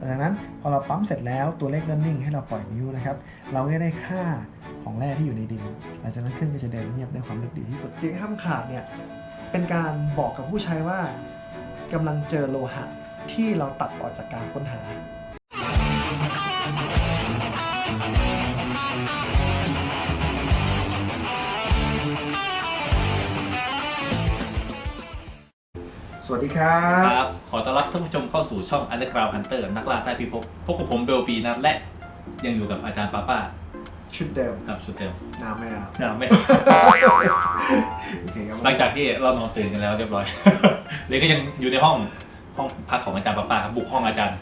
ดังนั้นพอเราปั๊มเสร็จแล้วตัวเลขเริ่มนิ่งให้เราปล่อยนิ้วนะครับ เราก็ได้ค่าของแร่ที่อยู่ในดิน หลังจากนั้นเครื่องก็จะเดินเงียบด้วยความลึกดีที่สุด เสียงห้ามขาดเนี่ยเป็นการบอกกับผู้ใช้ว่ากำลังเจอโลหะที่เราตัดออกจากการค้นหา สวัสดีครับครับ ขอต้อนรับท่านผู้ชมเข้าสู่ช่อง Underground Hunter นักล่าใต้พิภพพบกับผมเบลปีนัทและยังอยู่กับอาจารย์ป้าป้าชุดเดิมครับชุดเต็มน้ำไหมครับนะไม่ โอเคครับหลังจากที่เรานอนตื่นกันแล้วเรียบร้อย เลยก็ยังอยู่ในห้องห้องพักของอาจารย์ป้าป้าครับบุกห้องอาจารย์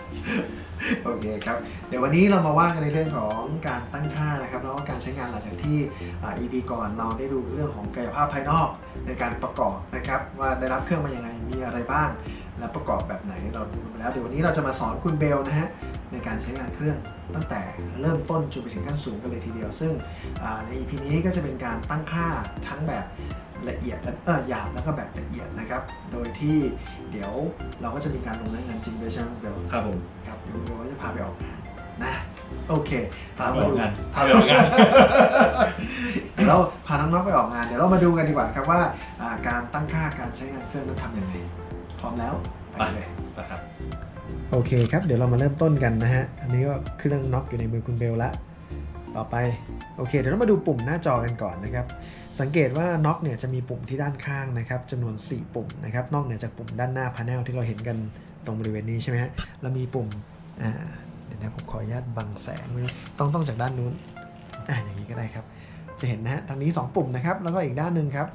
โอเคครับเดี๋ยววันนี้เรามาว่ากันในเรื่องของการตั้งค่านะครับแล้วก็การใช้งานหลังจากที่อ่า EP ก่อนเราได้ดูเรื่องของกายภาพภายนอก ในการประกอบนะครับ ว่าได้รับเครื่องมายังไงมีอะไรบ้าง และประกอบแบบไหนเราดูไปแล้วเดี๋ยววันนี้เราจะมาสอนคุณเบลนะฮะในการใช้งานเครื่องตั้งแต่เริ่มต้นจนไปถึงขั้นสูงกันเลยทีเดียว ซึ่งอ่าใน EP นี้ก็จะเป็นการตั้งค่าทั้งแบบละเอียดและเออหยาบแล้วก็แบบละเอียดนะครับ โดยที่เดี๋ยวเราก็จะมีการลงในงานจริงด้วยใช่ไหมคุณเบลครับผมครับเดี๋ยวเดี๋ยวว่าจะพาไปออกงานนะ โอเคพาไปออกงานพาไปออกงาน เดี๋ยวเราพาน้องๆไปออกงาน เดี๋ยวเรามาดูกันดีกว่าครับว่าอ่าการตั้งค่าการใช้งานเครื่องนั้นทำยังไงพร้อมแล้วไปเลย นะครับ โอเคครับ เดี๋ยวเรามาเริ่มต้นกันนะฮะ อันนี้ก็เครื่องน็อกอยู่ในมือคุณเบลละ ต่อไป โอเค เดี๋ยวเรามาดูปุ่มหน้าจอกันก่อนนะครับ สังเกตว่าน็อกเนี่ยจะมีปุ่มที่ด้านข้างนะครับจำนวน 4 ปุ่มนะครับ นอกเหนือจากปุ่มด้านหน้าพา n e l ที่เราเห็นกันตรงบริเวณนี้ใช่ไหมฮะ เรามีปุ่มอ่าเดี๋ยว นะผมขออนุญาตบังแสงไว้ต้องต้องจากด้านนู้นอ่าอย่างนี้ก็ได้ครับ จะเห็นนะฮะทางนี้ 2 ปุ่มนะครับ แล้วก็อีกด้านหนึ่งครับ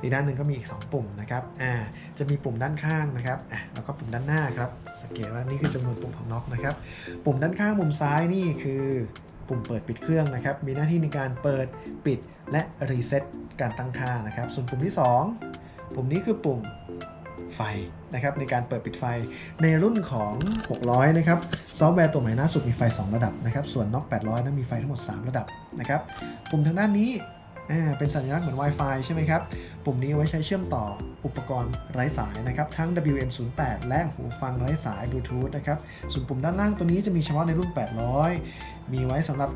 อีกด้านหนึ่งก็มีอีก 2 ปุ่มนะครับอ่าจะมีปุ่มด้านข้างนะครับอะแล้วก็ปุ่มด้านหน้าครับ สังเกตว่านี่คือจำนวนปุ่มของน็อกนะครับ ปุ่มด้านข้างมุมซ้ายนี่คือปุ่มเปิดปิดเครื่องนะครับ มีหน้าที่ในการเปิดปิดและรีเซ็ตการตั้งค่านะครับ ส่วนปุ่มที่ 2 ปุ่มนี้คือปุ่ม ไฟนะครับในการเปิดปิดไฟในรุ่นของ 600 นะครับซอฟต์แวร์ตัวใหม่ล่าสุดมีไฟ 2 ระดับนะครับส่วน NOC 800นั้นมีไฟทั้งหมด 3 ระดับนะครับปุ่มทางด้านนี้เป็นสัญลักษณ์เหมือน Wi-Fi ใช่ไหมครับ ปุ่มนี้ไว้ใช้เชื่อมต่ออุปกรณ์ไร้สายนะครับ ทั้ง WM08 และหูฟังไร้สายบลูทูธนะครับ ส่วนปุ่มด้านล่างตัวนี้จะมีเฉพาะในรุ่น 800 มีไว้สำหรับ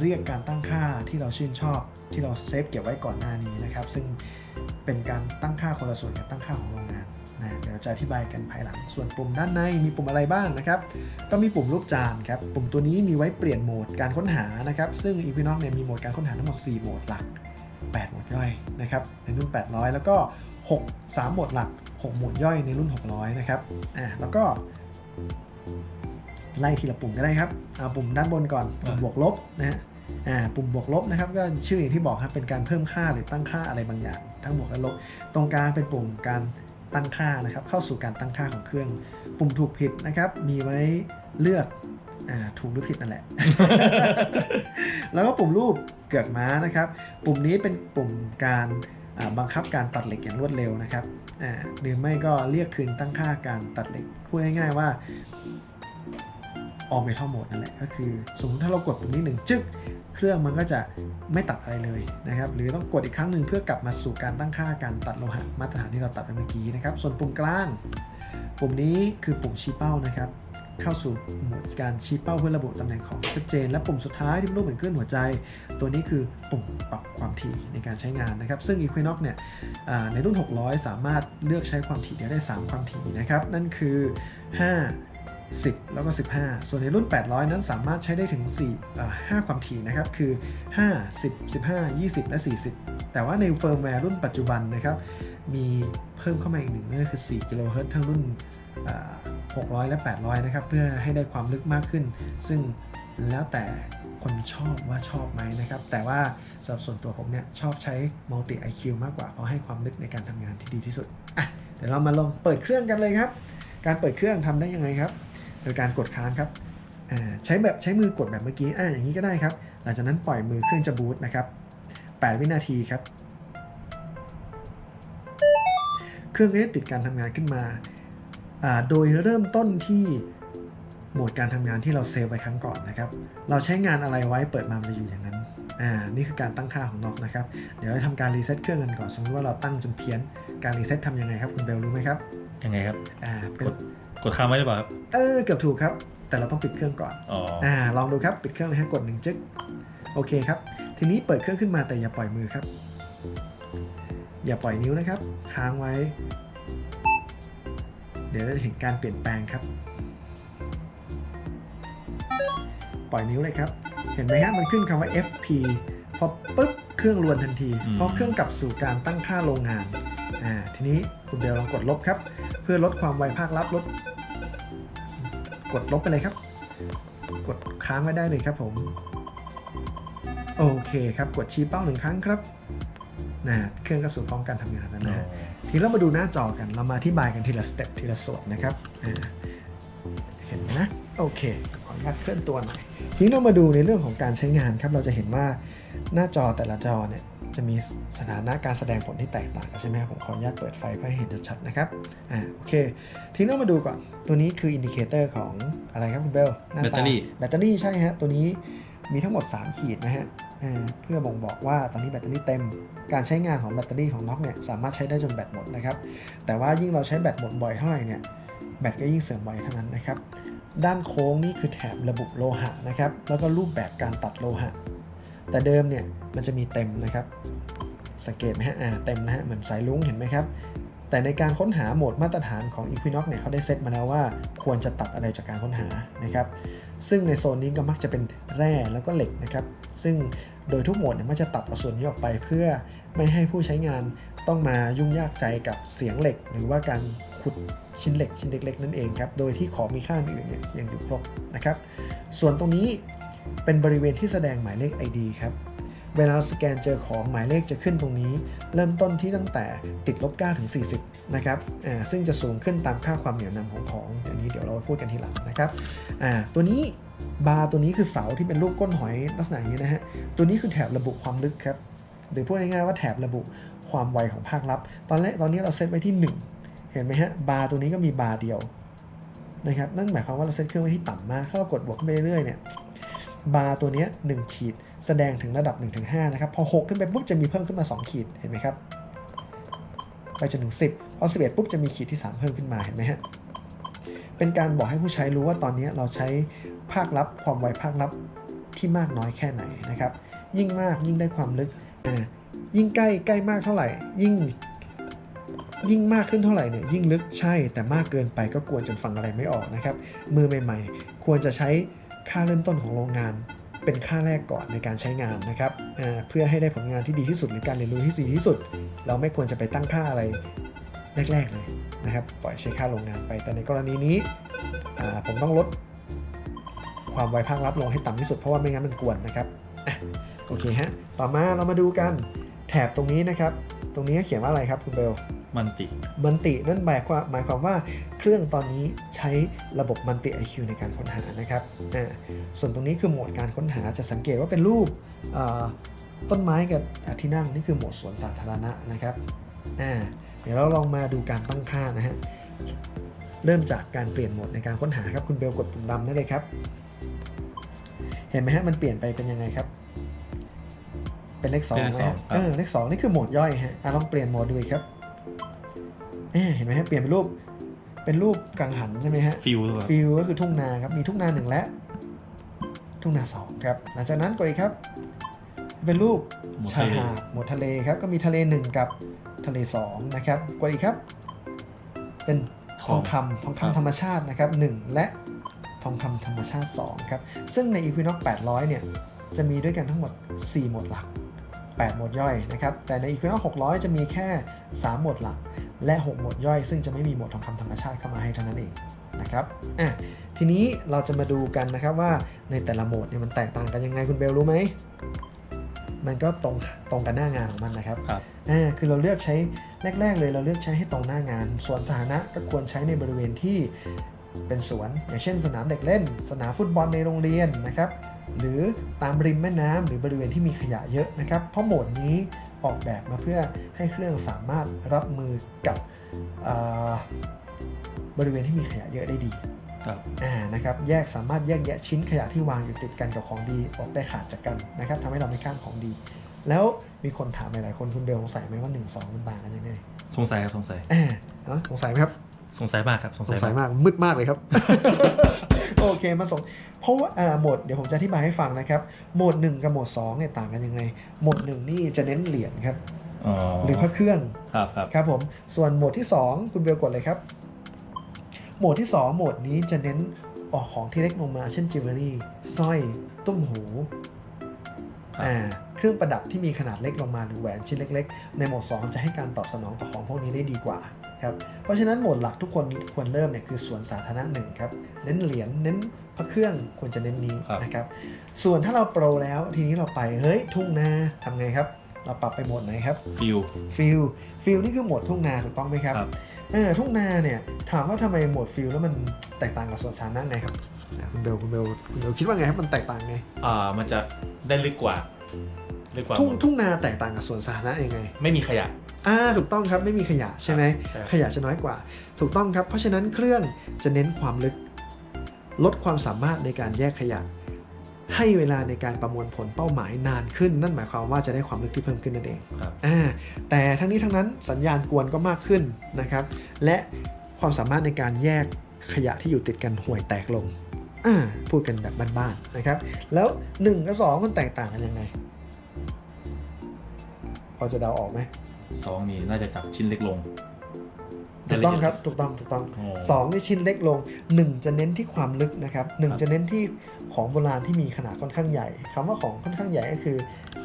เรียกการตั้งค่าที่เราชื่นชอบ ที่เราเซฟเก็บไว้ก่อนหน้านี้นะครับ ซึ่งเป็นการตั้งค่าคนละส่วนกับตั้งค่าของโรงงาน นะเดี๋ยวเราจะอธิบายกันภายหลัง ส่วนปุ่มด้านในมีปุ่มอะไรบ้างนะครับ ก็มีปุ่มรูปจานครับ ปุ่มตัวนี้มีไว้เปลี่ยนโหมดการค้นหานะครับ ซึ่ง Equinox เนี่ยมีโหมดการค้นหาทั้งหมด 4 โหมดหลัก 8 โหมดย่อยนะครับ ในรุ่น 800 แล้วก็ 6 3 โหมดหลัก 6 โหมดย่อยในรุ่น 600 นะครับ อ่า แล้วก็ ไล่ทีละปุ่มก็ได้ครับ เอาปุ่มด้านบนก่อน ปุ่มบวกลบนะฮะอ่าปุ่มบวกลบนะครับก็ชื่ออย่างที่บอกครับเป็นการเพิ่มค่าหรือตั้งค่าอะไรบางอย่าง ทั้งบวกและลบ ตรงกลางเป็นปุ่มการ ตั้งค่านะครับ เข้าสู่การตั้งค่าของเครื่อง ปุ่มถูกผิดนะครับ มีไว้เลือกอถูกหรือผิดนั่นแหละ แล้วก็ปุ่มรูปเกือกม้านะครับ ปุ่มนี้เป็นปุ่มการบังคับการตัดเหล็กอย่างรวดเร็วนะครับหรือไม่ก็เรียกคืนตั้งค่าการตัดเหล็ก พูดง่ายๆว่าออเมทัลโหมดนั่นแหละ ก็คือสมมติถ้าเรากดปุ่มนี้หนึ่งจึ๊ก เครื่องมันก็จะไม่ตัดอะไรเลยนะครับ หรือต้องกดอีกครั้งหนึ่งเพื่อกลับมาสู่การตั้งค่าการตัดโลหะมาตรฐานที่เราตัดไปเมื่อกี้นะครับ ส่วนปุ่มกลาง ปุ่มนี้คือปุ่มชี้เป้านะครับ เข้าสู่โหมดการชี้เป้าเพื่อระบุตำแหน่งของชัดเจน และปุ่มสุดท้ายที่รูปเหมือนเคลื่อนหัวใจ ตัวนี้คือปุ่มปรับความถี่ในการใช้งานนะครับ ซึ่ง Equinox เนี่ยในรุ่น 600 สามารถเลือกใช้ความถี่เดียวได้ 3 ความถี่นะครับ นั่นคือ 5 10 แล้วก็ 15 ส่วนในรุ่น 800 นั้นสามารถใช้ได้ถึง4อ่า5ความถี่นะครับ คือ 5 10 15 20 และ 40 แต่ว่าในเฟิร์มแวร์รุ่นปัจจุบันนะครับ มีเพิ่มเข้ามาอีกหนึ่งนั่นก็คือ 4 กิโลเฮิรตซ์ทั้งรุ่น 600 และ 800 นะครับ เพื่อให้ได้ความลึกมากขึ้น ซึ่งแล้วแต่คนชอบว่าชอบไหมนะครับ แต่ว่าสำหรับส่วนตัวผมเนี่ย ชอบใช้ Multi IQ มากกว่า เพราะให้ความลึกในการทำงานที่ดีที่สุด อะ เดี๋ยวเรามาลองเปิดเครื่องกันเลยครับ การเปิดเครื่องทำได้ยังไงครับ โดยการกดค้างครับอ่าใช้แบบใช้มือกดแบบเมื่อกี้อ่าอย่างนี้ก็ได้ครับ หลังจากนั้นปล่อยมือเครื่องจะบูตนะครับ 8 วินาทีครับ เครื่องก็จะติดการทำงานขึ้นมาอ่าโดยเริ่มต้นที่โหมดการทำงานที่เราเซฟไว้ครั้งก่อนนะครับ เราใช้งานอะไรไว้เปิดมามันจะอยู่อย่างนั้น อ่า นี่คือการตั้งค่าของน็อกนะครับ เดี๋ยวเราทำการรีเซ็ตเครื่องกันก่อน สมมติว่าเราตั้งจนเพี้ยน การรีเซ็ตทำยังไงครับคุณเบลรู้ไหมครับ ยังไงครับ อ่าเป็นกด กดค้างไว้หรือเปล่าครับเออเกือบถูกครับ แต่เราต้องปิดเครื่องก่อนอ๋ออ่าลองดูครับปิดเครื่องเลยฮะกดหนึ่งจึ๊กโอเคครับ ทีนี้เปิดเครื่องขึ้นมาแต่อย่าปล่อยมือครับ อย่าปล่อยนิ้วนะครับ ค้างไว้ เดี๋ยวเราจะเห็นการเปลี่ยนแปลงครับ ปล่อยนิ้วเลยครับ เห็นไหมฮะมันขึ้นคำว่า FP พอปุ๊บเครื่องรวนทันทีอืมเพราะเครื่องกลับสู่การตั้งค่าโรงงานอ่าทีนี้คุณเบลลองกดลบครับเพื่อลดความไวภาคลับลด กดลบไปเลยครับ กดค้างไว้ได้เลยครับผม โอเคครับ กดชี้เป้าหนึ่งครั้งครับนะเครื่องก็สู่พร้อมการทำงานแล้วอ๋อนะทีนี้เรามาดูหน้าจอกัน เรามาอธิบายกันทีละสเต็ปทีละส่วนนะครับอ่าเห็นนะ โอเค ขออนุญาตเคลื่อนตัวหน่อย ทีนี้เรามาดูในเรื่องของการใช้งานครับ เราจะเห็นว่าหน้าจอแต่ละจอเนี่ย จะมีสถานะการแสดงผลที่แตกต่างกันใช่ไหมครับผมขออนุญาตเปิดไฟเพื่อให้เห็นชัดๆนะครับอ่าโอเค ทีนี้เรามาดูก่อน ตัวนี้คืออินดิเคเตอร์ของอะไรครับคุณเบลหน้าแบตเตอรี่แบตเตอรี่ใช่ฮะตัวนี้มีทั้งหมด 3 ขีดนะฮะอ่าเพื่อบ่งบอกว่าตอนนี้แบตเตอรี่เต็ม การใช้งานของแบตเตอรี่ของน็อกเนี่ยสามารถใช้ได้จนแบตหมดนะครับ แต่ว่ายิ่งเราใช้แบตหมดบ่อยเท่าไหร่เนี่ยแบตก็ยิ่งเสื่อมบ่อยเท่านั้นนะครับ ด้านโค้งนี่คือแถบระบุโลหะนะครับ แล้วก็รูปแบบการตัดโลหะ แต่เดิมเนี่ยมันจะมีเต็มนะครับ สังเกตไหมฮะอ่าเต็มนะฮะเหมือนสายลุงเห็นไหมครับ แต่ในการค้นหาโหมดมาตรฐานของ Equinox เนี่ยเขาได้เซตมาแล้วว่าควรจะตัดอะไรจากการค้นหานะครับซึ่งในโซนนี้ก็มักจะเป็นแร่แล้วก็เหล็กนะครับ ซึ่งโดยทุกโหมดเนี่ยมันจะตัดเอาส่วนนี้ออกไปเพื่อไม่ให้ผู้ใช้งานต้องมายุ่งยากใจกับเสียงเหล็ก หรือว่าการขุดชิ้นเหล็กชิ้นเล็กๆนั่นเองครับ โดยที่ของมีค่าอื่นเนี่ยยังอยู่ครบนะครับ ส่วนตรงนี้ เป็นบริเวณที่แสดงหมายเลข ID ครับ เวลาสแกนเจอของหมายเลขจะขึ้นตรงนี้ เริ่มต้นที่ตั้งแต่ติดลบ9ถึง 40 นะครับอ่าซึ่งจะสูงขึ้นตามค่าความเหนียวนำของของอันนี้เดี๋ยวเราพูดกันทีหลังนะครับอ่าตัวนี้บาร์ตัวนี้คือเสาที่เป็นรูปก้นหอยลักษณะอย่างนี้นะฮะ ตัวนี้คือแถบระบุความลึกครับ หรือพูดง่ายๆว่าแถบระบุความไวของภาคลับ ตอนแรกตอนนี้เราเซตไว้ที่ 1 เห็นไหมฮะ บาร์ตัวนี้ก็มีบาร์เดียวนะครับ นั่นหมายความว่าเราเซตเครื่องไว้ที่ต่ำมาก ถ้าเรากดบวกขึ้นไปเรื่อยๆเนี่ย บาร์ตัวนี้1ขีดแสดงถึงระดับ 1-5 นะครับ พอ 6 ขึ้นไปปุ๊บจะมีเพิ่มขึ้นมา 2 ขีดเห็นไหมครับ ไปจนถึง 10 พอ 11 ปุ๊บจะมีขีดที่ 3 เพิ่มขึ้นมาเห็นไหมฮะเป็นการบอกให้ผู้ใช้รู้ว่าตอนนี้เราใช้ภาคลับความไวภาคลับที่มากน้อยแค่ไหนนะครับ ยิ่งมากยิ่งได้ความลึกยิ่งใกล้ใกล้มากเท่าไหร่ ยิ่งยิ่งมากขึ้นเท่าไหร่เนี่ยยิ่งลึกใช่แต่มากเกินไปก็กวนจนฟังอะไรไม่ออกนะครับ มือใหม่ ๆ ควรจะใช้ ค่าเริ่มต้นของโรงงาน เป็นค่าแรกก่อนในการใช้งานนะครับเพื่อให้ได้ผลงานที่ดีที่สุดหรือการเรียนรู้ที่ดีที่สุด เราไม่ควรจะไปตั้งค่าอะไรแรก ๆ เลยนะครับ ปล่อยใช้ค่าโรงงานไป แต่ในกรณีนี้ผมต้องลดความไวภาคลับลงให้ต่ำที่สุดเพราะว่าไม่งั้นมันกวนนะครับอโอเคฮะ ต่อมาเรามาดูกันแถบตรงนี้นะครับ ตรงนี้เขียนว่าอะไรครับคุณเบล มันติ มันตินั่นหมายความหมายความว่าเครื่องตอนนี้ใช้ระบบมันติ IQ ในการค้นหานะครับอ่าส่วนตรงนี้คือโหมดการค้นหาจะสังเกตว่าเป็นรูปอ่าต้นไม้กับที่นั่งนี่คือโหมดสวนสาธารณะนะครับอ่าเดี๋ยวเราลองมาดูการตั้งค่านะฮะเริ่มจากการเปลี่ยนโหมดในการค้นหาครับคุณเบลกดปุ่มดำได้เลยครับ เห็นไหมฮะมันเปลี่ยนไปเป็นยังไงครับ เป็นเลขสองเป็นเลขไหมสอฮะงครับเออเลขสองนี่คือโหมดย่อยฮะอะลองเปลี่ยนโหมดดูอีกครับ เอ๊ะเห็นไหมฮะเปลี่ยนเป็นรูปเป็นรูปกังหันใช่ไหมฮะฟิลหรือเปล่าฟิลก็คือทุ่งนาครับมีทุ่งนาหนึ่งและ ทุ่งนาสองครับหลังจากนั้นกดอีกครับ เป็นรูปหมดชายทะเลหาดหมดทะเลครับก็มีทะเลหนึ่งกับทะเลสองนะครับกดอีกครับ เป็นทองคำทองคำธรรมชาตินะครับหนึ่งและทองคำธรรมชาติสองครับซึ่งใน Equinox 800 เนี่ยจะมีด้วยกันทั้งหมด4โหมดหลัก8โหมดย่อยนะครับแต่ใน Equinox 600 จะมีแค่3โหมดหลัก และ6โหมดย่อย ซึ่งจะไม่มีโหมดทองคำธรรมชาติเข้ามาให้เท่านั้นเองนะครับอะทีนี้เราจะมาดูกันนะครับว่าในแต่ละโหมดเนี่ยมันแตกต่างกันยังไงคุณเบลรู้ไหม มันก็ตรงตรงกันหน้างานของมันนะครับครับอ่าคือเราเลือกใช้แรก ๆ เลยเราเลือกใช้ให้ตรงหน้างานสวนสาธารณะก็ควรใช้ในบริเวณที่เป็นสวน อย่างเช่น สนามเด็กเล่น สนามฟุตบอลในโรงเรียนนะครับหรือตามริมแม่น้ำหรือบริเวณที่มีขยะเยอะนะครับ เพราะโหมดนี้ ออกแบบมาเพื่อให้เครื่องสามารถรับมือกับอ่าบริเวณที่มีขยะเยอะได้ดีครับอ่านะครับแยกสามารถแยกแยะชิ้นขยะที่วางอยู่ติดกันกับของดีออกได้ขาดจากกันนะครับทำให้เราไม่ข้ามของดี แล้วมีคนถามหลายๆคนคุณเบลสงสัยไหมว่า1 2มันต่างกันยังไงสงสัยครับสงสัยอ่าเอ้าสงสัยไหมครับ สงสัยมากครับ สงสสังยสัยมากมากมืดมากเลยครับ โอเคมาส่งเพราะว่าอ่าโหมดเดี๋ยวผมจะอธิบายให้ฟังนะครับโหมด 1 กับโหมด2เนี่ยต่างกันยังไงโหมด 1 นี่จะเน้นเหรียญครับอ๋อหรือพระเครื่องครับครับครับผมส่วนโหมดที่ 2 คุณเบลกดเลยครับโหมดที่ 2 โหมดนี้จะเน้นออกของที่เล็กลงมาเช่นจิวเวลรี่สร้อยตุ้มหูอ่าเครื่องประดับที่มีขนาดเล็กลงมาหรือแหวนชิ้นเล็ก ๆ ในโหมด 2 จะให้การตอบสนองต่อของพวกนี้ได้ดีกว่า ครับเพราะฉะนั้นโหมดหลักทุกคนควรเริ่มเนี่ยคือสวนสาธารณะหนึ่งครับเน้นเหรียญเน้นพระเครื่องควรจะเน้นนี้นะครับส่วนถ้าเราโปรแล้วทีนี้เราไปเฮ้ยทุ่งนาทำไงครับ เราปรับไปโหมดไหนครับฟิลฟิลฟิลนี่คือโหมดทุ่งนาถูกต้องไหมครับครับเออทุ่งนาเนี่ยถามว่าทำไมโหมดฟิลแล้วมันแตกต่างกับสวนสาธารณะไงครับอะคุณเบลคุณเบลคุณเบลคิดว่าไงครับมันแตกต่างไงอ่ามันจะได้ลึกกว่าลึกกว่าทุ่งทุ่งนาแตกต่างกับสวนสาธารณะยังไง ไม่มีขยะ อ่าถูกต้องครับไม่มีขยะใช่ไหมใช่ครับขยะจะน้อยกว่า ถูกต้องครับ เพราะฉะนั้นเครื่องจะเน้นความลึก ลดความสามารถในการแยกขยะ ให้เวลาในการประมวลผลเป้าหมายนานขึ้น นั่นหมายความว่าจะได้ความลึกที่เพิ่มขึ้นนั่นเองครับอ่าแต่ทั้งนี้ทั้งนั้นสัญญาณกวนก็มากขึ้นนะครับ และความสามารถในการแยกขยะที่อยู่ติดกันห่วยแตกลงอ่าพูดกันแบบบ้านๆนะครับ แล้ว 1 กับ 2 มันแตกต่างกันยังไง พอจะเดาออกไหม สองนี่น่าจะจับชิ้นเล็กลงถูกต้องครับ ถูกต้อง ถูกต้องโอ้สองนี่ชิ้นเล็กลง 1 จะเน้นที่ความลึกนะครับหนึ่งครับจะเน้นที่ของโบราณที่มีขนาดค่อนข้างใหญ่คำว่าของค่อนข้างใหญ่ก็คือ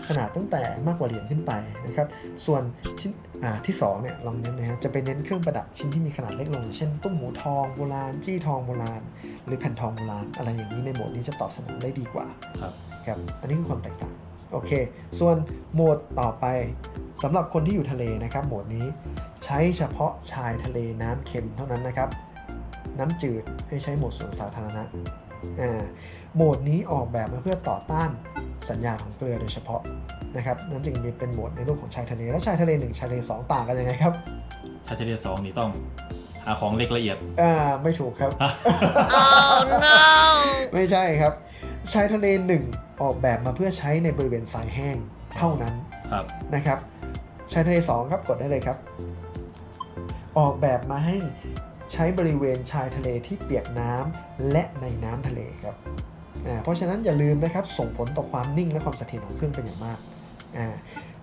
ขนาดตั้งแต่มากกว่าเหรียญขึ้นไปนะครับ ส่วนชิ้นอ่าที่2เนี่ยลองเน้นนะฮะจะไปเน้นเครื่องประดับชิ้นที่มีขนาดเล็กลงอย่างเช่นตุ้มหูทองโบราณ จี้ทองโบราณ หรือแผ่นทองโบราณ อะไรอย่างนี้ในโหมดนี้จะตอบสนองได้ดีกว่า ครับ ครับ อันนี้คือความแตกต่าง โอเค ส่วนโหมดต่อไปสำหรับคนที่อยู่ทะเลนะครับ โหมดนี้ใช้เฉพาะชายทะเลน้ำเค็มเท่านั้นนะครับ น้ำจืดให้ใช้โหมดสวนสาธารณะอ่าโหมดนี้ออกแบบมาเพื่อต่อต้านสัญญาณของเกลือโดยเฉพาะนะครับนั่นจึงมีเป็นโหมดในรูปของชายทะเล และชายทะเล 1 ชายทะเล 2 ต่างกันยังไงครับ ชาเฉลี่ยสองนี่ต้อง หาของเล็กละเอียด อ่า ไม่ถูกครับไม่ใช่ครับ ชายทะเล1ออกแบบมาเพื่อใช้ในบริเวณทรายแห้งเท่านั้นครับนะครับ ชายทะเล2ครับกดได้เลยครับ ออกแบบมาให้ใช้บริเวณชายทะเลที่เปียกน้ำและในน้ำทะเลครับอ่าเพราะฉะนั้นอย่าลืมนะครับส่งผลต่อความนิ่งและความเสถียรของเครื่องเป็นอย่างมากอ่า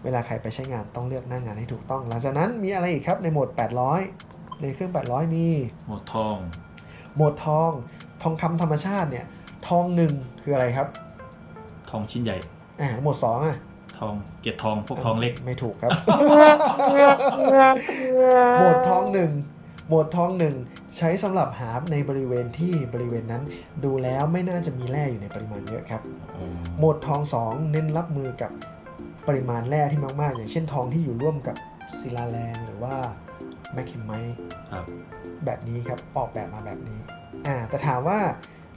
เวลาใครไปใช้งานต้องเลือกหน้างงานให้ถูกต้อง หลังจากนั้นมีอะไรอีกครับในโหมด 800 ในเครื่อง 800 มีหมวดทอง โหมดทองทองคำธรรมชาติเนี่ย ทองหนึ่งคืออะไรครับ ทองชิ้นใหญ่อ่าโหมด2อะทองเกล็ดทองพวกทองเล็ก ไม่ถูกครับโหมดทองหนึ่งโหมดทองหนึ่งใช้สำหรับหาในบริเวณที่บริเวณนั้น ดูแล้วไม่น่าจะมีแร่อยู่ในปริมาณเยอะครับโหมดทอง2เน้นรับมือกับปริมาณแร่ที่มาก ๆ อย่างเช่นทองที่อยู่ร่วมกับศิลาแรงหรือว่าแมคเคมไมต์ครับแบบนี้ครับออกแบบมาแบบนี้อ่าแต่ถามว่า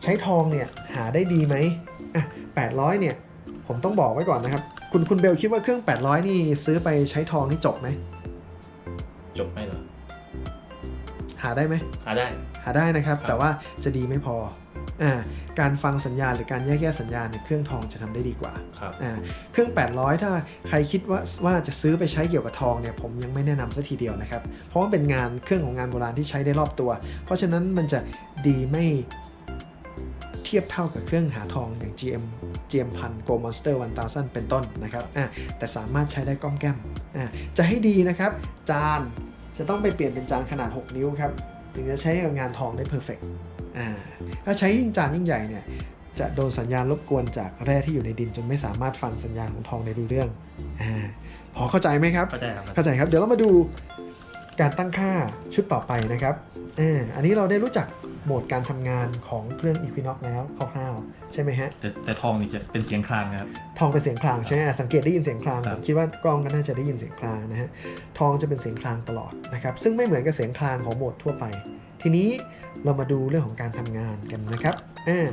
ใช้ทองเนี่ยหาได้ดีไหมอะ800เนี่ยผมต้องบอกไว้ก่อนนะครับ คุณคุณเบลคิดว่าเครื่อง 800 นี่ซื้อไปใช้ทองนี่จบไหมจบไหมเหรอ หาได้ไหม หาได้ หาได้นะครับ ครับ แต่ว่าจะดีไม่พออ่าการฟังสัญญาณหรือการแยกแยะสัญญาณในเครื่องทองจะทำได้ดีกว่า ครับ อ่าเครื่อง 800 ถ้าใครคิดว่าว่าจะซื้อไปใช้เกี่ยวกับทองเนี่ยผมยังไม่แนะนำสัทีเดียวนะครับ เพราะว่าเป็นงานเครื่องของงานโบราณที่ใช้ได้รอบตัว เพราะฉะนั้นมันจะดีไม่เทียบเท่ากับเครื่องหาทองอย่าง GM GM พัน Go Monster 1000 เป็นต้นนะครับอ่าแต่สามารถใช้ได้ก้อมแก้มอ่าจะให้ดีนะครับ จานจะต้องไปเปลี่ยนเป็นจานขนาด 6 นิ้วครับถึงจะใช้กับงานทองได้เพอร์เฟกอ่าถ้าใช้ยิ่งจานยิ่งใหญ่เนี่ยจะโดนสัญญาณรบกวนจากแร่ที่อยู่ในดินจนไม่สามารถฟังสัญญาณของทองได้รู้เรื่องอาพอเข้าใจไหมครับ เข้าใจครับ เข้าใจครับ เดี๋ยวเรามาดูการตั้งค่าชุดต่อไปนะครับอ่าอันนี้เราได้รู้จัก โหมดการทำงานของเครื่อง Equinox แล้วคร่าวๆใช่ไหมฮะ แต่แต่ทองนี่จะเป็นเสียงคลางนะครับ ทองเป็นเสียงคลางใช่ไหมอะสังเกตได้ยินเสียงคลางครัผบมคิดว่ากล้องก็น่าจะได้ยินเสียงคลางนะฮะทองจะเป็นเสียงคลางตลอดนะครับซึ่งไม่เหมือนกับเสียงคลางของโหมดทั่วไป ทีนี้เรามาดูเรื่องของการทำงานกันนะครับอ่า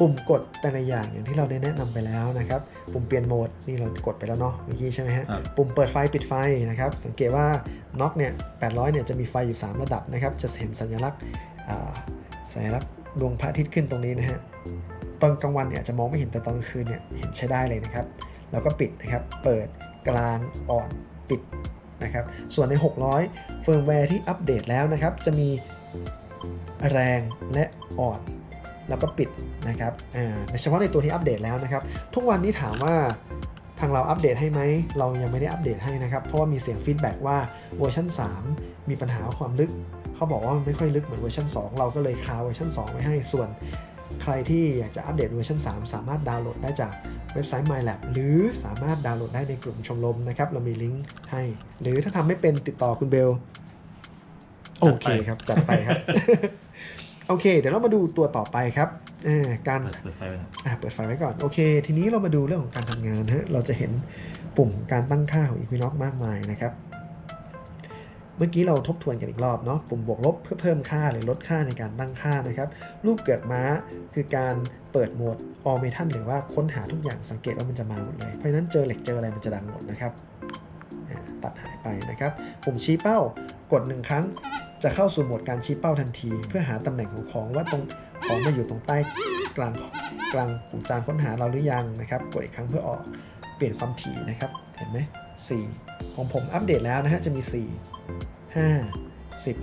ปุ่มกดแต่ละอย่างอย่างที่เราได้แนะนำไปแล้วนะครับปุ่มเปลี่ยนโหมดนี่เรากดไปแล้วเนาะเมื่อกี้ใช่ไหมฮะ ครับ ปุ่มเปิดไฟปิดไฟนะครับ สังเกตว่าน็อกเนี่ย800เนี่ยจะมีไฟอยู่ 3 ระดับนะครับ จะเห็นสัญลักษณ์อ่า สัญลักษณ์ดวงพระอาทิตย์ขึ้นตรงนี้นะฮะตอนกลางวันเนี่ยจะมองไม่เห็นแต่ตอนกลางคืนเนี่ยเห็นใช้ได้เลยนะครับ แล้วก็ปิดนะครับ เปิดกลางอ่อนปิดนะครับ ส่วนใน 600 เฟิร์มแวร์ที่อัปเดตแล้วนะครับ จะมีแรงและอ่อนแล้วก็ปิดนะครับอ่าเฉพาะในตัวที่อัปเดตแล้วนะครับ ทุกวันนี้ถามว่าทางเราอัปเดตให้ไหม เรายังไม่ได้อัปเดตให้นะครับ เพราะว่ามีเสียงฟีดแบ็กว่าเวอร์ชัน3 มีปัญหาความลึก เขาบอกว่ามันไม่ค่อยลึกเหมือนเวอร์ชัน2 เราก็เลยคาเวอร์ชัน2 ไว้ให้ ส่วนใครที่อยากจะอัปเดตเวอร์ชัน3 สามารถดาวน์โหลดได้จากเว็บไซต์ MyLab หรือสามารถดาวน์โหลดได้ในกลุ่มชมรมนะครับ เรามีลิงก์ให้ หรือถ้าทำไม่เป็นติดต่อคุณเบล โอเคครับ จัดไปครับ โอเค เดี๋ยวเรามาดูตัวต่อไปครับเอ่อการเปิดเปิดไฟไว้หน่อยอะเปิดไฟไว้ก่อน โอเค ทีนี้เรามาดูเรื่องของการทำงานฮะเราจะเห็นปุ่มการตั้งค่าของ Equinox มากมายนะครับ เมื่อกี้เราทบทวนกันอีกรอบเนาะปุ่มบวกลบเพื่อเพิ่มค่าหรือลดค่าในการตั้งค่านะครับ รูปเกิดม้าคือการเปิดโหมด All m e t a l หรือว่าค้นหาทุกอย่างสังเกตว่ามันจะมาหมดเลย เพราะฉะนั้นเจอเหล็กเจออะไรมันจะดังหมดนะครับ ตัดหายไปนะครับ ปุ่มชี้เป้ากดหนึ่งครั้ง จะเข้าสู่โหมดการชี้เป้าทันที เพื่อหาตำแหน่งของของว่าตรงของมาอยู่ตรงใต้กลางกลางของจานค้นหาเราหรือยังนะครับ กดอีกครั้งเพื่อออกเปลี่ยนความถี่นะครับ เห็นไหม 4 ของผมอัปเดตแล้วนะฮะ จะมี 4 5 10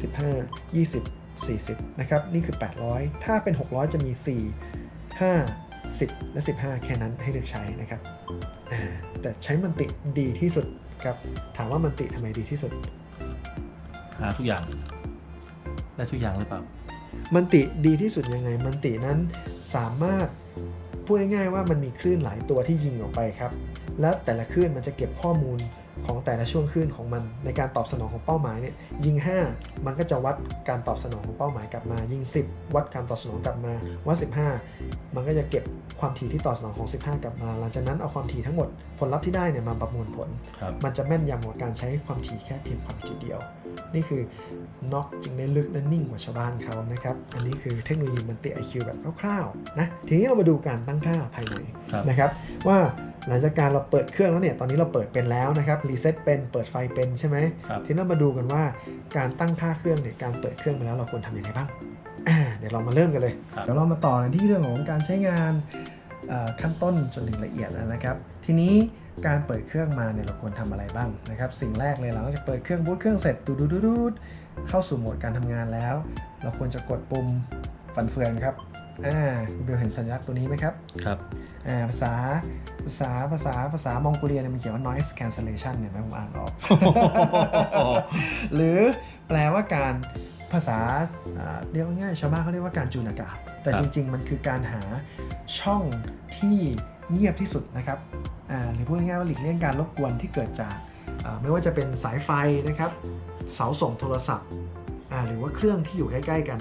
15 20 40 นะครับ นี่คือ 800 ถ้าเป็น 600 จะมี 4 5 10 และ 15 แค่นั้นให้เลือกใช้นะครับอ่าแต่ใช้มันติดีที่สุดครับ ถามว่ามันติทำไมดีที่สุด หาทุกอย่าง ได้ทุกอย่างหรือเปล่า มันติดีที่สุดยังไง มันตินั้นสามารถพูดง่ายๆว่ามันมีคลื่นหลายตัวที่ยิงออกไปครับ แล้วแต่ละคลื่นมันจะเก็บข้อมูลของแต่ละช่วงคลื่นของมัน ในการตอบสนองของเป้าหมายเนี่ยยิง 5 มันก็จะวัดการตอบสนองของเป้าหมายกลับมา ยิง 10 วัดการตอบสนองกลับมาวัด 15 มันก็จะเก็บความถี่ที่ตอบสนองของ 15 กลับมา หลังจากนั้นเอาความถี่ทั้งหมดผลลัพธ์ที่ได้เนี่ยมาประมวลผลครับมันจะแม่นยำกว่าการใช้ความถี่แค่เพียงความถี่เดียว นี่คือน็อกจึงได้ลึกและนิ่งกว่าชาวบ้านเขานะครับ อันนี้คือเทคโนโลยีมันติไอคิวแบบคร่าวๆนะทีนี้เรามาดูการตั้งค่าภายในครับนะครับ ว่าหลังจากการเราเปิดเครื่องแล้วเนี่ยตอนนี้เราเปิดเป็นแล้วนะครับรีเซ็ตเป็นเปิดไฟเป็นใช่ไหมครับทีนี้เรามาดูกันว่าการตั้งค่าเครื่องเนี่ยการเปิดเครื่องไปแล้วเราควรทำยังไงบ้างอ่าเดี๋ยวเรามาเริ่มกันเลยครับเดี๋ยวเรามาต่อกันที่เรื่องของการใช้งานเอ่อขั้นต้นจนถึงละเอียดแล้วนะครับ ทีนี้ การเปิดเครื่องมาเนี่ยเราควรทำอะไรบ้างนะครับ สิ่งแรกเลยหลังจากเปิดเครื่องบูตเครื่องเสร็จดูดูดูดูเข้าสู่โหมดการทำงานแล้ว เราควรจะกดปุ่มฟันเฟืองครับอ่าคุณเบลเห็นสัญลักษณ์ตัวนี้ไหมครับครับอ่าภาษาภาษาภาษาภาษามองโกเลียเนี่ยมันเขียนว่า noise cancellation เนี่ยไหมผมอ่านออก หรือแปลว่าการภาษาอ่าเรียกว่าง่ายชาวบ้านเขาเรียกว่าการจูนอากาศ แต่ครับจริง ๆ มันคือการหาช่องที่เงียบที่สุดนะครับอ่า หรือพูดง่ายๆว่าหลีกเลี่ยงการรบกวนที่เกิดจากไม่ว่าจะเป็นสายไฟนะครับ เสาส่งโทรศัพท์อ่าหรือว่าเครื่องที่อยู่ใกล้ ๆ กัน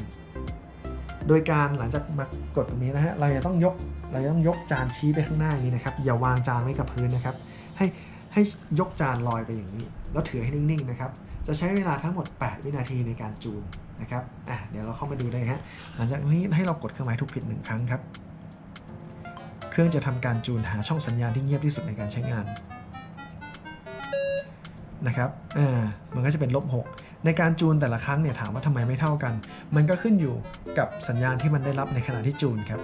โดยการหลังจากมากดตรงนี้นะฮะ เราจะต้องยก เราจะต้องยกจานชี้ไปข้างหน้าอย่างนี้นะครับ อย่าวางจานไว้กับพื้นนะครับ ให้ให้ยกจานลอยไปอย่างนี้ แล้วถือให้นิ่งๆนะครับ จะใช้เวลาทั้งหมด 8 วินาทีในการจูนนะครับ อะ เดี๋ยวเราเข้ามาดูเลยฮะ หลังจากนี้ให้เรากดเครื่องหมายทุกผิดหนึ่งครั้งครับ เครื่องจะทำการจูนหาช่องสัญญาณที่เงียบที่สุดในการใช้งานนะครับ อ่า มันก็จะเป็นลบ 6 ในการจูนแต่ละครั้งเนี่ยถามว่าทำไมไม่เท่ากัน มันก็ขึ้นอยู่กับสัญญาณที่มันได้รับในขณะที่จูนครับ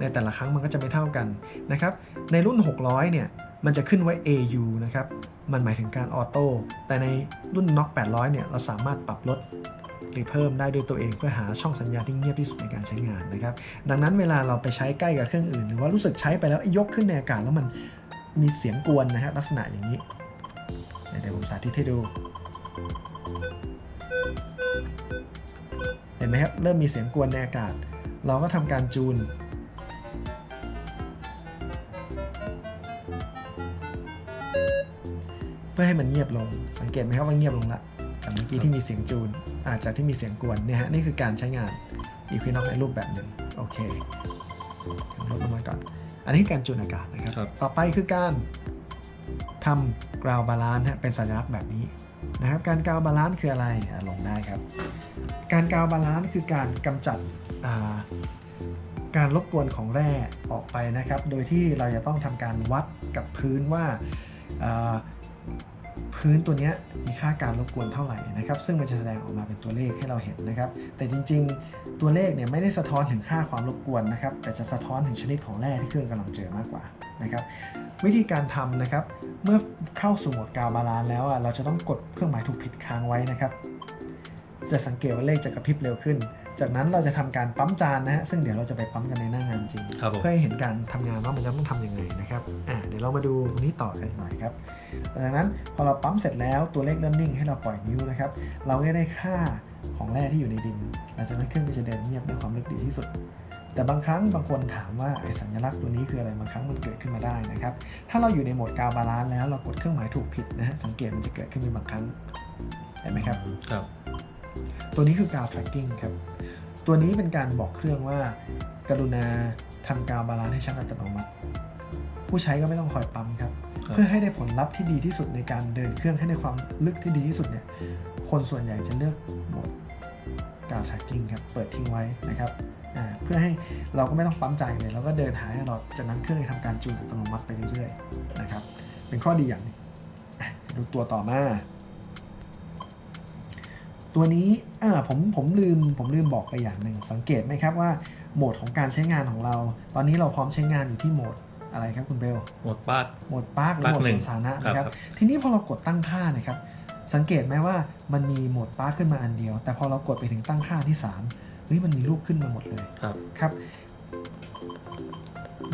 ในแต่ละครั้งมันก็จะไม่เท่ากันนะครับ ในรุ่น 600 เนี่ย มันจะขึ้นไว้ AU นะครับ มันหมายถึงการออโต้ แต่ในรุ่น NOC 800 เนี่ย เราสามารถปรับลด หรือเพิ่มได้ด้วยตัวเองเพื่อหาช่องสัญญาณที่เงียบที่สุดในการใช้งานนะครับ ดังนั้นเวลาเราไปใช้ใกล้กับเครื่องอื่น หรือว่ารู้สึกใช้ไปแล้วยกขึ้นในอากาศแล้วมันมีเสียงกวนนะฮะลักษณะอย่างนี้ เดี๋ยวผมสาธิตให้ดู เห็นไหมครับเริ่มมีเสียงกวนในอากาศ เราก็ทำการจูนเพื่อให้มันเงียบลง สังเกตไหมครับว่าเงียบลงละ จากเมื่อกี้ที่มีเสียงจูนอาจจากที่มีเสียงกวนเนี่ยฮะนี่คือการใช้งาน Equinox ในรูปแบบหนึ่งโอเคลดลงมาก่อน อันนี้คือการจูนอากาศนะครับครับ ต่อไปคือการทำกราวบาลานซ์เป็นสัญลักษณ์แบบนี้นะครับการกราวบาลานซ์คืออะไรอะลงได้ครับ การกราวบาลานซ์คือการกำจัดอ่าการรบกวนของแร่ออกไปนะครับ โดยที่เราจะต้องทำการวัดกับพื้นว่าอ่า พื้นตัวนี้มีค่าการรบกวนเท่าไหร่นะครับ ซึ่งมันจะแสดงออกมาเป็นตัวเลขให้เราเห็นนะครับ แต่จริงๆ ตัวเลขเนี่ยไม่ได้สะท้อนถึงค่าความรบกวนนะครับ แต่จะสะท้อนถึงชนิดของแร่ที่เครื่องกำลังเจอมากกว่านะครับ วิธีการทำนะครับ เมื่อเข้าสู่โหมดกาวบาลานแล้วอะเราจะต้องกดเครื่องหมายถูกผิดค้างไว้นะครับ จะสังเกตว่าเลขจะกระพริบเร็วขึ้น จากนั้นเราจะทำการปั๊มจานนะฮะซึ่งเดี๋ยวเราจะไปปั๊มกันในหน้างานจริง ครับผม เพื่อให้เห็นการทำงานว่ามันจะต้องทำยังไงนะครับอ่าเดี๋ยวเรามาดูตรงนี้ต่อกันหน่อยครับจากนั้นพอเราปั๊มเสร็จแล้วตัวเลขเริ่มนิ่งให้เราปล่อยนิ้วนะครับเราก็ได้ค่าของแร่ที่อยู่ในดินหลังจากนั้นเครื่องก็จะเดินเงียบด้วยความลึกดีที่สุด แต่บางครั้งบางคนถามว่าไอ้สัญลักษณ์ตัวนี้คืออะไรบางครั้งมันเกิดขึ้นมาได้นะครับถ้าเราอยู่ในโหมดกาวบาลานซ์แล้วเรากดเครื่องหมายถูกผิดนะฮะสังเกตมันจะเกิดขึ้นเป็นบางครั้งเห็นไหมครับ ครับ ตัวนี้คือกาว tracking ครับ ตัวนี้เป็นการบอกเครื่องว่า กรุณาทำกาวบาลานซ์ให้ช่างอัตโนมัติ ผู้ใช้ก็ไม่ต้องคอยปั๊มครับครับ เพื่อให้ได้ผลลัพธ์ที่ดีที่สุดในการเดินเครื่องให้ได้ความลึกที่ดีที่สุดเนี่ย คนส่วนใหญ่จะเลือกโหมดกาว tracking ครับ เปิดทิ้งไว้นะครับอ่าเพื่อให้เราก็ไม่ต้องปั๊มใจายเลยเราก็เดินหาให้เราจากนั้นเครื่องจะทำการจูนอัตโนมัติไปเรื่อยๆนะครับ เป็นข้อดีอย่างหนึงอะดูตัวต่อมา ตัวนี้อ่าผมผมลืมผมลืมบอกไปอย่างหนึ่งสังเกตไหมครับว่าโหมดของการใช้งานของเรา ตอนนี้เราพร้อมใช้งานอยู่ที่โหมดอะไรครับคุณเบลหมดปาดโหมดปาร์คหรือโหมดปาร์คหนึ่สงวนสาธารณะครับนะครับครับ ทีนี้พอเรากดตั้งค่านะครับ สังเกตไหมว่ามันมีโหมดปาร์คขึ้นมาอันเดียว แต่พอเรากดไปถึงตั้งค่าที่3เฮ้ยมันมีรูปขึ้นมาหมดเลยครับครับ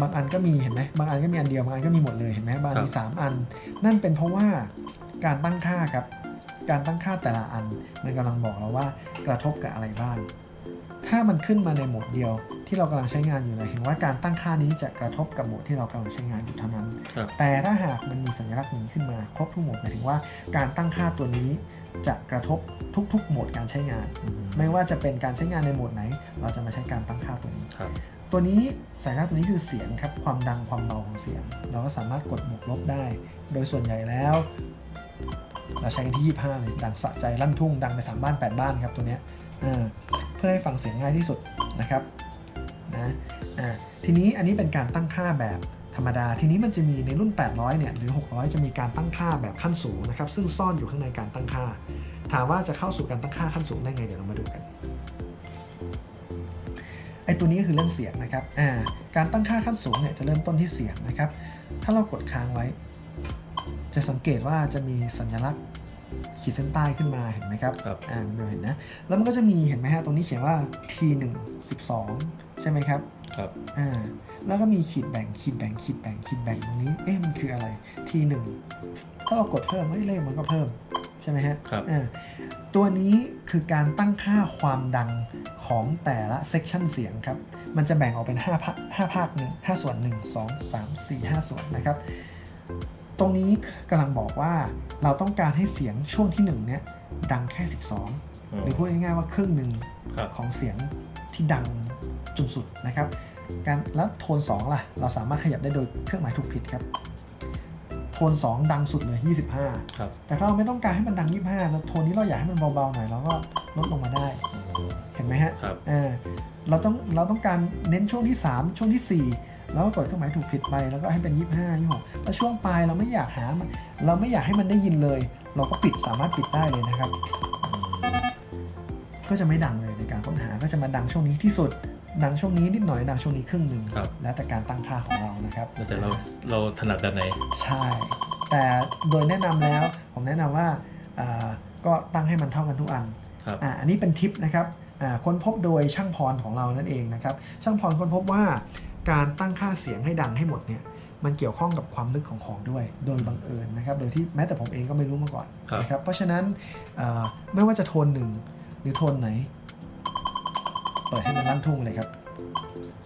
บางอันก็มีเห็นไหมบางอันก็มีอันเดียวบางอันก็มีหมดเลยเห็นไหมบางอันมีสามอัน นั่นเป็นเพราะว่าการตั้งค่าครับ การตั้งค่าแต่ละอัน มันกำลังบอกเราว่ากระทบกับอะไรบ้าง ถ้ามันขึ้นมาในโหมดเดียวที่เรากำลังใช้งานอยู่หมายถึงว่าการตั้งค่านี้จะกระทบกับโหมดที่เรากำลังใช้งานอยู่เท่านั้นครับแต่ถ้าหากมันมีสัญลักษณ์นี้ขึ้นมาครบทุกโหมดหมายถึงว่าการตั้งค่าตัวนี้จะกระทบทุกๆโหมดการใช้งานอืมไม่ว่าจะเป็นการใช้งานในโหมดไหน เราจะมาใช้การตั้งค่าตัวนี้ครับตัวนี้สัญลักษณ์ตัวนี้คือเสียงครับความดังความเบาของเสียง เราก็สามารถกดบวกลบได้ โดยส่วนใหญ่แล้ว เราใช้กันที่ 25 เลยดังสะใจลั่นทุ่งดังไป 3 บ้าน 8 บ้านครับตัวเนี้ยเพื่อให้ฟังเสียงง่ายที่สุดนะครับนะทีนี้อันนี้เป็นการตั้งค่าแบบธรรมดา ทีนี้มันจะมีในรุ่น 800 เนี่ยหรือ 600 จะมีการตั้งค่าแบบขั้นสูงนะครับ ซึ่งซ่อนอยู่ข้างในการตั้งค่า ถามว่าจะเข้าสู่การตั้งค่าขั้นสูงได้ไงเดี๋ยวเรามาดูกันไอตัวนี้ก็คือเรื่องเสียงนะครับ อ่า การตั้งค่าขั้นสูงเนี่ยจะเริ่มต้นที่เสียงนะครับ ถ้าเรากดค้างไว้ จะสังเกตว่าจะมีสัญลักษณ์ขีดเส้นใต้ขึ้นมาเห็นไหมครับครับอ่าเดี๋ยวเห็นนะ แล้วมันก็จะมีเห็นไหมฮะตรงนี้เขียนว่า T1 12 ใช่ไหมครับครับอ่าแล้วก็มีขีดแบ่งขีดแบ่งขีดแบ่งขีดแบ่งตรงนี้เอ๊ะมันคืออะไร T1 ถ้าเรากดเพิ่มเฮ้ยเลขมันก็เพิ่มใช่ไหมฮะครับอ่าตัวนี้คือการตั้งค่าความดังของแต่ละเซกชันเสียงครับ มันจะแบ่งออกเป็น5ภาค5ภาคหนึ่ง5ส่วน 1 2 3 4 5 ส่วนนะครับ ตรงนี้กำลังบอกว่าเราต้องการให้เสียงช่วงที่1เนี่ยดังแค่ 12 หรือพูดง่ายๆว่าครึ่งหนึ่งครับของเสียงที่ดังจนสุดนะครับการแล้วโทน 2 ล่ะ เราสามารถขยับได้โดยเครื่องหมายถูกผิดครับ โทน 2 ดังสุดเลย25 ครับ แต่ถ้าเราไม่ต้องการให้มันดัง 25แล้วโทนนี้เราอยากให้มันเบาๆหน่อยเราก็ลดลงมาได้ เห็นไหมฮะครับอ่าเราต้องเราต้องการเน้นช่วงที่ 3 ช่วงที่ 4 แล้วก็กดเครื่องหมายถูกผิดไปแล้วก็ให้เป็น 25 26แล้วช่วงปลายเราไม่อยากหามันเราไม่อยากให้มันได้ยินเลย เราก็ปิดสามารถปิดได้เลยนะครับ ก็จะไม่ดังเลยในการค้นหาก็จะมาดังช่วงนี้ที่สุดดังช่วงนี้นิดหน่อยดังช่วงนี้ครึ่งหนึ่งครับ แล้วแต่การตั้งค่าของเรานะครับแล้วแต่เราเราถนัดแบบไหน ใช่ แต่โดยแนะนำแล้วผมแนะนำว่าอ่าก็ตั้งให้มันเท่ากันทุกอันครับ อ่าอันนี้เป็นทิปนะครับอ่าค้นพบโดยช่างพรของเรานั่นเองนะครับ ช่างพรค้นพบว่า การตั้งค่าเสียงให้ดังให้หมดเนี่ยมันเกี่ยวข้องกับความลึกของของด้วย โดยบังเอิญนะครับโดยที่แม้แต่ผมเองก็ไม่รู้มาก่อนครับ นะครับเพราะฉะนั้นอ่าไม่ว่าจะโทนหนึ่งหรือโทนไหน เปิดให้มันลั่นทุ่งเลยครับ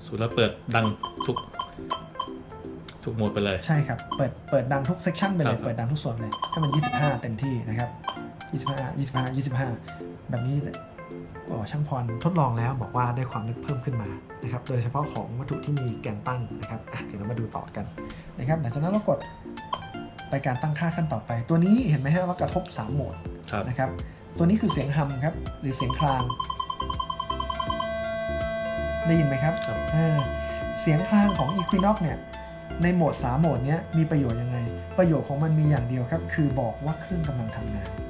สุดแล้วเปิดดังทุก ทุกโหมดไปเลย ใช่ครับ เปิด เปิดดังทุกเซกชันไปเลยครับเปิดดังทุกส่วนเลย ให้มัน 25 เต็มที่นะครับ 25 25 25 แบบนี้ อ๋อช่างพรทดลองแล้วบอกว่าได้ความลึกเพิ่มขึ้นมานะครับโดยเฉพาะของวัตถุที่มีแกนตั้งนะครับอะเดี๋ยวเรามาดูต่อกันนะครับหลังจากนั้นเรากดไปการตั้งค่าขั้นต่อไป ตัวนี้เห็นไหมฮะว่ากระทบ 3 โหมดครับนะครับตัวนี้คือเสียงฮัมครับหรือเสียงคลาง ได้ยินไหมครับครับอ่าเสียงคลางของ Equinox เนี่ยในโหมด3โหมดเนี้ยมีประโยชน์ยังไง ประโยชน์ของมันมีอย่างเดียวครับ คือบอกว่าเครื่องกำลังทำงานอืม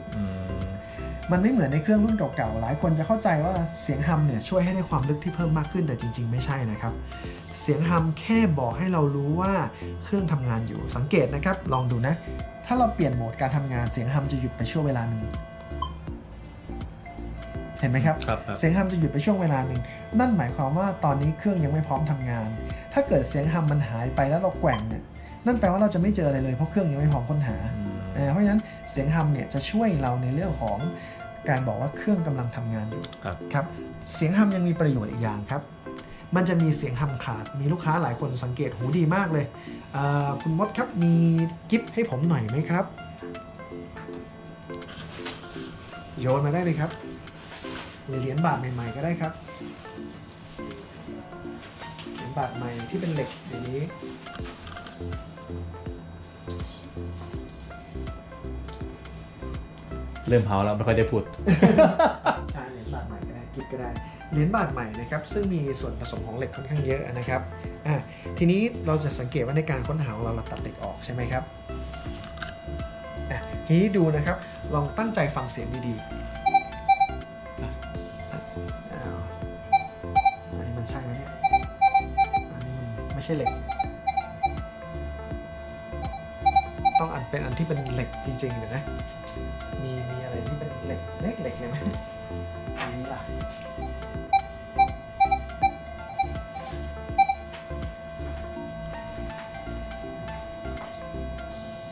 มันไม่เหมือนในเครื่องรุ่นเก่าๆ หลายคนจะเข้าใจว่าเสียงฮัมเนี่ยช่วยให้ได้ความลึกที่เพิ่มมากขึ้นแต่จริง ๆ ไม่ใช่นะครับ เสียงฮัมแค่บอกให้เรารู้ว่าเครื่องทำงานอยู่สังเกตนะครับ ลองดูนะ ถ้าเราเปลี่ยนโหมดการทำงานเสียงฮัมจะหยุดไปช่วงเวลาหนึ่งเห็นไหมครับครับครับ เสียงฮัมจะหยุดไปช่วงเวลาหนึ่ง นั่นหมายความว่าตอนนี้เครื่องยังไม่พร้อมทำงาน ถ้าเกิดเสียงฮัมมันหายไปแล้วเราแกว่งเนี่ย นั่นแปลว่าเราจะไม่เจออะไรเลยเพราะเครื่องยังไม่พร้อมค้นหาอืม เอ่อเพราะฉะนั้นเสียงฮัมเนี่ยจะช่วยเราในเรื่องของการบอกว่าเครื่องกำลังทำงานอยู่ครับครับเสียงฮัมยังมีประโยชน์อีกอย่างครับ มันจะมีเสียงฮัมขาด มีลูกค้าหลายคนสังเกตหูดีมากเลยเอ่อคุณมดครับมีกิฟต์ให้ผมหน่อยไหมครับ โยนมาได้เลยครับหรือเหรียญบาทใหม่ๆก็ได้ครับเหรียญบาทใหม่ที่เป็นเหล็กอย่างนี้ เริ่มเฮาแล้วไม่ค่อยได้พูด อ่าเหรียญบาทใหม่ก็ได้กิฟก็ได้ เหรียญบาทใหม่นะครับซึ่งมีส่วนผสมของเหล็กค่อนข้างเยอะนะครับอ่าทีนี้เราจะสังเกตว่าในการค้นหาของเราเราตัดเหล็กออกใช่ไหมครับอะทีนี้ดูนะครับลองตั้งใจฟังเสียงดีๆอะอะอ้าวอันนี้มันใช่ไหมเนี่ยอันนี้มันไม่ใช่เหล็ก ต้องอันเป็นอันที่เป็นเหล็กจริงๆเดี๋ยวนะ มีมีอะไรที่เป็นเหล็กเล็กเหล็กเลยไหมอันนี้ล่ะ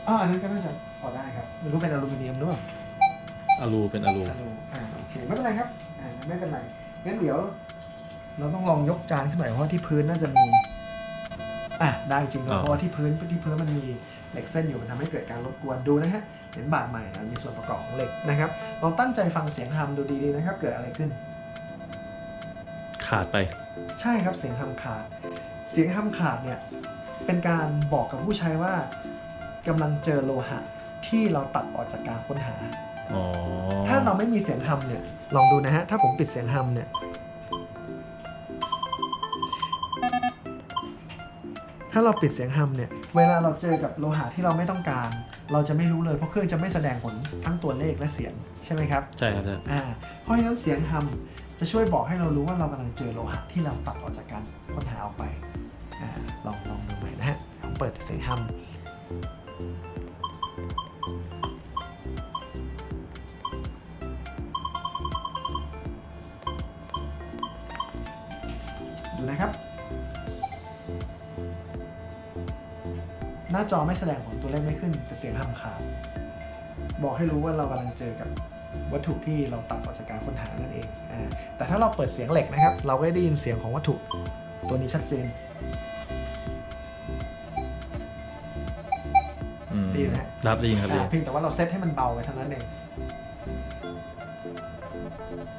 อ่าอันนั้นก็น่าจะพอได้ครับไม่รู้เป็นอลูมิเนียมหรือเปล่าอลูเป็นอลูอลูอ่าโอเคไม่เป็นไรครับอ่าไม่เป็นไรงั้นเดี๋ยว เราต้องลองยกจานขึ้นหน่อยเพราะว่าที่พื้นน่าจะมีอะได้จริงด้วยเพราะว่าที่พื้นที่พื้นมันมีเหล็กเส้นอยู่มันทำให้เกิดการรบกวนดูนะฮะ เห็นบาดใหม่นะมีส่วนประกอบของเหล็กนะครับลองตั้งใจฟังเสียงฮัมดูดีๆนะครับ เกิดอะไรขึ้น ขาดไป ใช่ครับเสียงฮัมขาด เสียงฮัมขาดเนี่ยเป็นการบอกกับผู้ใช้ว่ากำลังเจอโลหะที่เราตัดออกจากการค้นหาอ๋อถ้าเราไม่มีเสียงฮัมเนี่ยลองดูนะฮะถ้าผมปิดเสียงฮัมเนี่ยถ้าเราปิดเสียงฮัมเนี่ย เวลาเราเจอกับโลหะที่เราไม่ต้องการ เราจะไม่รู้เลยเพราะเครื่องจะไม่แสดงผลทั้งตัวเลขและเสียงใช่ไหมครับใช่ครับใช่อ่าเพราะฉะนั้นเสียงฮัมจะช่วยบอกให้เรารู้ว่าเรากำลังเจอโลหะที่เราตัดออกจากการค้นหาออกไปอ่าลองลองดูใหม่นะฮะผมเปิดเสียงฮัมดูนะครับ หน้าจอไม่แสดงผลตัวเลขไม่ขึ้น แต่เสียงฮัมขาดบอกให้รู้ว่าเรากำลังเจอกับวัตถุที่เราตัดออกจากการค้นหานั่นเองอ่าแต่ถ้าเราเปิดเสียงเหล็กนะครับ เราก็ได้ยินเสียงของวัตถุตัวนี้ชัดเจนอืมดีไหมฮะรับได้ยินครับได้ยิอ่านเพียงแต่ว่าเราเซตให้มันเบาไปเท่านั้นเอง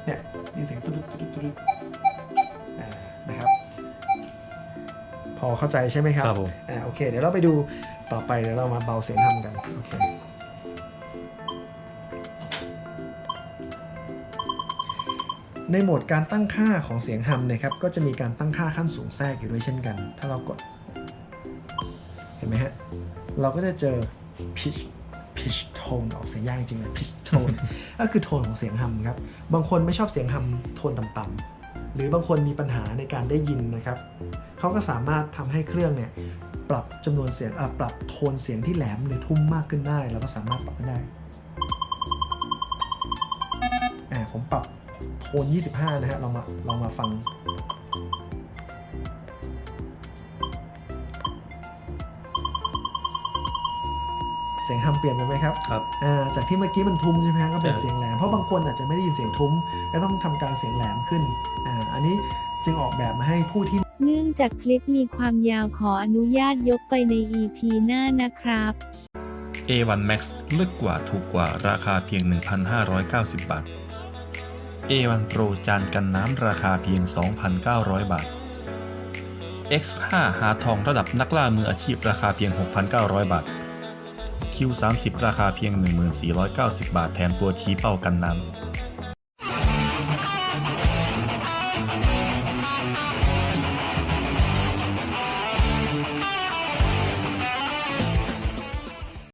เนี่ยได้ยินเสียงตุ๊ดตุ๊ดตุ๊ด พอเข้าใจใช่ไหมครับครับผม อ่าโอเค เดี๋ยวเราไปดูต่อไปเดี๋ยวเรามาเบาเสียงทำกันโอเคในโหมดการตั้งค่าของเสียงฮัมนะครับก็จะมีการตั้งค่าขั้นสูงแทรกอยู่ด้วยเช่นกัน ถ้าเรากด เห็นไหมฮะ เราก็จะเจอ pitch pitch tone ออกเสียงยากจริงๆเลย pitch tone ก็คือโทนของเสียงฮัมครับ บางคนไม่ชอบเสียงฮัมโทนต่ำๆ หรือบางคนมีปัญหาในการได้ยินนะครับเขาก็สามารถทำให้เครื่องเนี่ยปรับจำนวนเสียงปรับโทนเสียงที่แหลมหรือทุ่มมากขึ้นได้เราก็สามารถปรับได้อ่าผมปรับโทน 25 นะฮะเรามาเรามาฟัง สียงฮัมเปลี่ยนไปไหมครับครับอ่าจากที่เมื่อกี้มันทุ้มใช่ไหมฮะก็เป็นใช่เสียงแหลมเพราะบางคนอาจจะไม่ได้ยินเสียงทุ้มก็ต้องทำการเสียงแหลมขึ้นอ่าอันนี้จึงออกแบบมาให้ผู้ที่ เนื่องจากคลิปมีความยาวขออนุญาตยกไปใน EP หน้านะครับ A1 Max ลึกกว่าถูกกว่าราคาเพียง 1,590 บาท A1 Pro จานกันน้ำราคาเพียง 2,900 บาท X5 หาทองระดับนักล่ามืออาชีพราคาเพียง 6,900 บาท Q30 ราคาเพียง 1490 บาทแถมตัวชี้เป้ากันน้ำ